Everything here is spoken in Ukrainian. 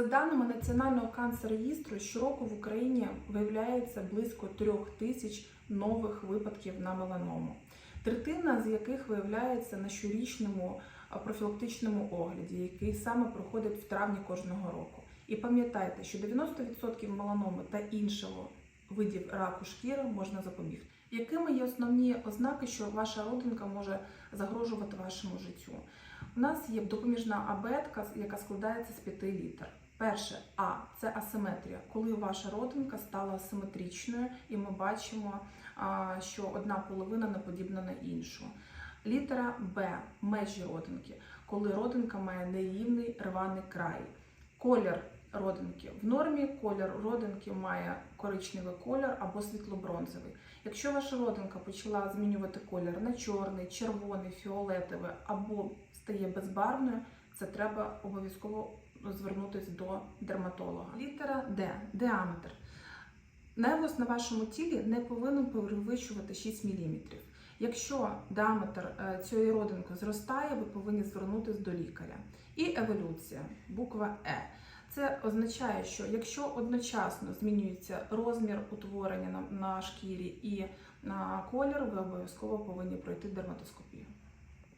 За даними Національного канцер-реєстру, щороку в Україні виявляється близько трьох тисяч нових випадків на меланому, третина з яких виявляється на щорічному профілактичному огляді, який саме проходить в травні кожного року. І пам'ятайте, що 90% меланоми та іншого видів раку шкіри можна запобігти. Якими є основні ознаки, що ваша родинка може загрожувати вашому життю? У нас є допоміжна абетка, яка складається з п'яти літер. Перше А це асиметрія, коли ваша родинка стала асиметричною, і ми бачимо, що одна половина не подібна на іншу. Літера Б межі родинки, коли родинка має нерівний рваний край. Колір родинки в нормі колір родинки має коричневий колір або світлобронзовий. Якщо ваша родинка почала змінювати колір на чорний, червоний, фіолетовий або стає безбарвною, це треба обов'язково звернутися до дерматолога. Літера Д діаметр. Невус на вашому тілі не повинен перевищувати 6 мм. Якщо діаметр е, цієї родинки зростає, ви повинні звернутися до лікаря. І еволюція, буква Е. Це означає, що якщо одночасно змінюється розмір утворення на, на шкірі і на колір, ви обов'язково повинні пройти дерматоскопію.